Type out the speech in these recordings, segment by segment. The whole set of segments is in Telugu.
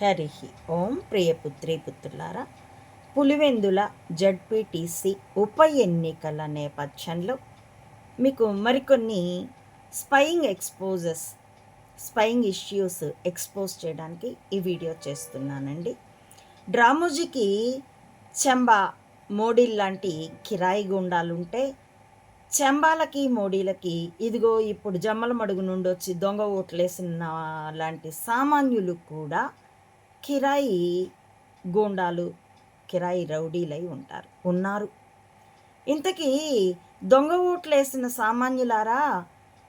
హరి ఓం ప్రియపుత్రి పుత్రులారా పులివెందుల జడ్పీటీసీ ఉప ఎన్నికల నేపథ్యంలో మీకు మరికొన్ని spying exposes spying issues expose చేయడానికి ఈ వీడియో చేస్తున్నానండి. డ్రామోజీకి చెంబా మోడీల్ లాంటి కిరాయి గుండాలుంటే చెంబాలకి మోడీలకి ఇదిగో ఇప్పుడు జమ్మల మడుగు నుండి వచ్చి దొంగ ఓట్లేసిన లాంటి సామాన్యులు కూడా కిరాయి గూండాలు కిరాయి రౌడీలై ఉంటారు ఉన్నారు. ఇంతకీ దొంగ ఓట్లేసిన సామాన్యులారా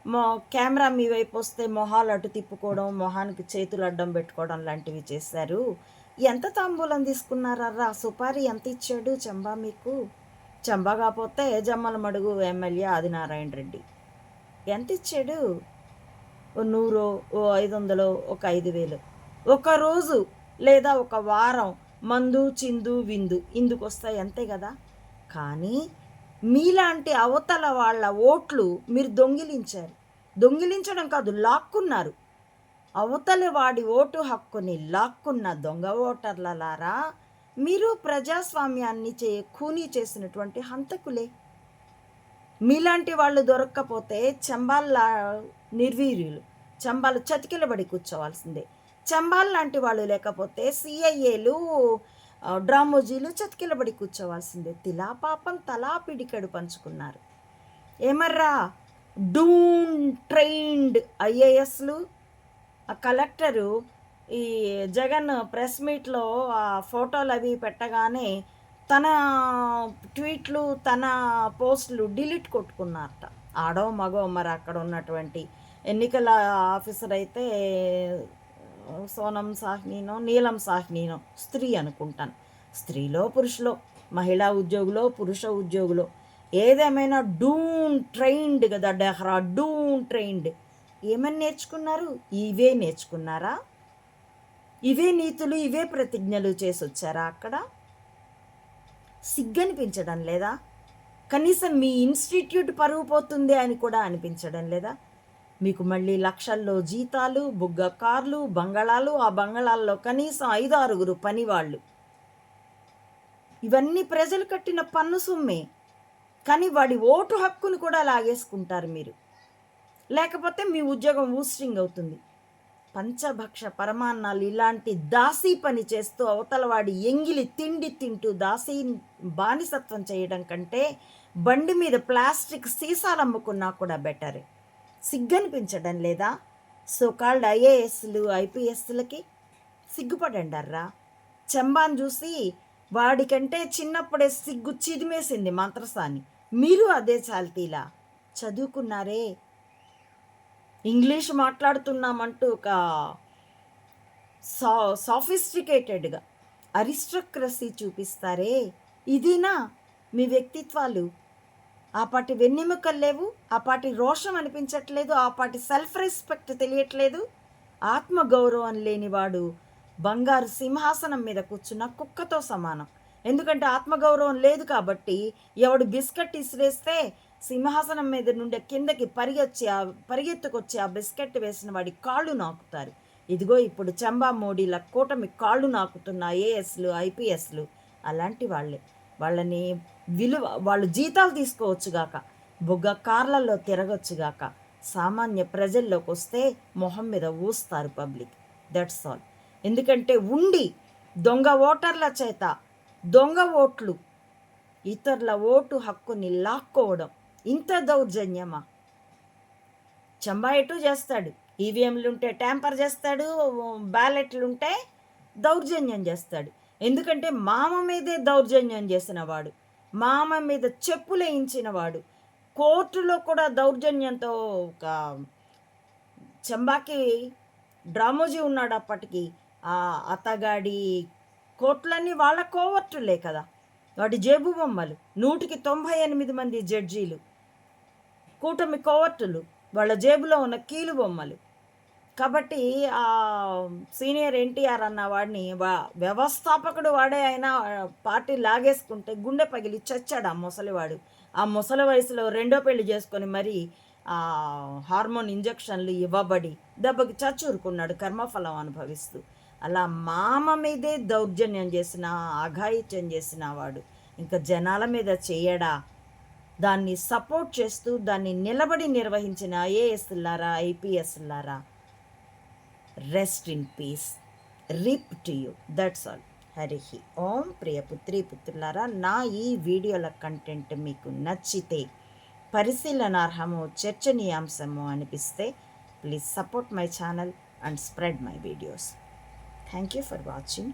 మో కెమెరా మీ వైపు వస్తే మొహాలు అటు తిప్పుకోవడం మొహానికి చేతులు అడ్డం పెట్టుకోవడం లాంటివి చేశారు. ఎంత తాంబూలం తీసుకున్నారా? సుపారీ ఎంత ఇచ్చాడు చంబా మీకు? చంబా కాకపోతే జమ్మల మడుగు ఎమ్మెల్యే ఆదినారాయణ రెడ్డి. ఎంత ఇచ్చాడు? ఓ నూరో ఓ ఐదు వందలు ఒక ఐదు వేలు. ఒక రోజు లేదా ఒక వారం మందు చిందు విందు ఇందుకు వస్తాయి అంతే కదా? కానీ మీలాంటి అవతల వాళ్ళ ఓట్లు మీరు దొంగిలించారు. దొంగిలించడం కాదు లాక్కున్నారు. అవతలి వాడి ఓటు హక్కుని లాక్కున్న దొంగ ఓటర్లలారా మీరు ప్రజాస్వామ్యాన్ని చే ఖూనీ చేసినటువంటి హంతకులే. మీలాంటి వాళ్ళు దొరక్కపోతే చంబాల నిర్వీర్యులు చంబాలు చతికిలబడి కూర్చోవాల్సిందే. చంబాల్ లాంటి వాళ్ళు లేకపోతే సిఐఏలు డ్రామోజీలు చతికిలబడి కూర్చోవాల్సిందే. తిలా పాపం తలా పిడికడు పంచుకున్నారు. ఏమర్రా? డూన్ ట్రైన్డ్ ఐఏఎస్లు. ఆ కలెక్టరు ఈ జగన్ ప్రెస్ మీట్లో ఆ ఫోటోలు అవి పెట్టగానే తన ట్వీట్లు తన పోస్టులు డిలీట్ కొట్టుకున్నారట. ఆడో మగో మరి అక్కడ ఉన్నటువంటి ఎన్నికల ఆఫీసర్ అయితే సోనం సాహ్నీనో నీలం సాహ్నీనో స్త్రీ అనుకుంటాను. స్త్రీలో పురుషులో మహిళా ఉద్యోగులో పురుష ఉద్యోగులో. ఏదేమైనా డూన్ ట్రైన్డ్ కదా డెహ్రా డూన్ ట్రైన్డ్. ఏమని నేర్చుకున్నారు? ఇవే నేర్చుకున్నారా? ఇవే నీతులు ఇవే ప్రతిజ్ఞలు చేసి వచ్చారా అక్కడ? సిగ్గనిపించడం లేదా? కనీసం మీ ఇన్స్టిట్యూట్ పరుగు పోతుంది అని కూడా అనిపించడం లేదా? మీకు మళ్ళీ లక్షల్లో జీతాలు బుగ్గ కార్లు బంగళాలు ఆ బంగళాల్లో కనీసం ఐదు ఆరుగురు పనివాళ్ళు. ఇవన్నీ ప్రజలు కట్టిన పన్ను సొమ్మే. కానీ వాడి ఓటు హక్కును కూడా లాగేసుకుంటారు మీరు. లేకపోతే మీ ఉద్యోగం ఊస్ట్రింగ్ అవుతుంది. పంచభక్ష పరమాన్నాలు ఇలాంటి దాసీ పని చేస్తూ అవతలవాడి ఎంగిలి తిండి తింటూ దాసీ బానిసత్వం చేయడం కంటే బండి మీద ప్లాస్టిక్ సీసాలు అమ్ముకున్నా కూడా బెటరే. సిగ్గనిపించడం లేదా? సోకాల్డ్ ఐఏఎస్లు ఐపీఎస్లకి సిగ్గుపడండర్రా? చంబాన్ చూసి వాడికంటే చిన్నప్పుడే సిగ్గు చిదిమేసింది మంత్రసాని. మీరు అదే చాల్తీలా? చదువుకున్నారే? ఇంగ్లీష్ మాట్లాడుతున్నామంటూ ఒక సా సాఫిస్టికేటెడ్గా అరిస్ట్రక్రసీ చూపిస్తారే? ఇదినా మీ వ్యక్తిత్వాలు? ఆపాటి వెన్నెముకలు లేవు ఆపాటి రోషం అనిపించట్లేదు ఆపాటి సెల్ఫ్ రెస్పెక్ట్ తెలియట్లేదు. ఆత్మగౌరవం లేనివాడు బంగారు సింహాసనం మీద కూర్చున్న కుక్కతో సమానం. ఎందుకంటే ఆత్మగౌరవం లేదు కాబట్టి ఎవడు బిస్కెట్ ఇసిరేస్తే సింహాసనం మీద నుండి కిందకి పరిగెచ్చి ఆ పరిగెత్తుకొచ్చి ఆ బిస్కెట్ వేసిన వాడి కాళ్ళు నాకుతారు. ఇదిగో ఇప్పుడు చంబా మోడీల కూటమి కాళ్ళు నాకుతున్న ఐఏఎస్లు ఐపీఎస్లు అలాంటి వాళ్ళే. వాళ్ళని విలువ వాళ్ళు జీతాలు తీసుకోవచ్చుగాక బుగ్గ కార్లలో తిరగొచ్చుగాక సామాన్య ప్రజల్లోకి వస్తే మొహం మీద ఊస్తారు పబ్లిక్. దట్స్ ఆల్ ఎందుకంటే ఉండి దొంగ ఓటర్ల చేత దొంగ ఓట్లు ఇతరుల ఓటు హక్కుని లాక్కోవడం ఇంత దౌర్జన్యమా? చంబా చేస్తాడు? ఈవీఎంలు ఉంటే ట్యాంపర్ చేస్తాడు బ్యాలెట్లు ఉంటే దౌర్జన్యం చేస్తాడు. ఎందుకంటే మామ మీదే దౌర్జన్యం చేసిన వాడు మామ మీద చెప్పులేయించిన వాడు కోర్టులో కూడా దౌర్జన్యంతో ఒక చెంబాకి డ్రామోజీ ఉన్నాడు అప్పటికి. ఆ అతగాడి కోర్టులన్నీ వాళ్ళ కోవర్టులే కదా. వాడి జేబు బొమ్మలు నూటికి తొంభై ఎనిమిది మంది జడ్జీలు కూటమి కోవర్టులు వాళ్ళ జేబులో ఉన్న కీలు బొమ్మలు. కాబట్టి ఆ సీనియర్ ఎన్టీఆర్ అన్న వాడిని వ్యవస్థాపకుడు వాడే అయినా పార్టీ లాగేసుకుంటే గుండె పగిలి చచ్చాడు ఆ ముసలివాడు. ఆ ముసలి వయసులో రెండో పెళ్ళి చేసుకొని మరి ఆ హార్మోన్ ఇంజక్షన్లు ఇవ్వబడి దెబ్బకి చచ్చూరుకున్నాడు కర్మఫలం అనుభవిస్తూ. అలా మామ మీదే దౌర్జన్యం చేసిన అఘాయిత్యం చేసిన వాడు. ఇంకా జనాల మీద చేయడా? దాన్ని సపోర్ట్ చేస్తూ దాన్ని నిలబడి నిర్వహించిన ఐఏఎస్లారా ఐపీఎస్లారా rest in peace RIP to you that's all Hari Om ప్రియ పుత్రి పుత్రులారా నా ఈ వీడియోల కంటెంట్ మీకు నచ్చితే పరిశీలనార్హము చర్చనీయాంశము అనిపిస్తే please support my channel and spread my videos thank you for watching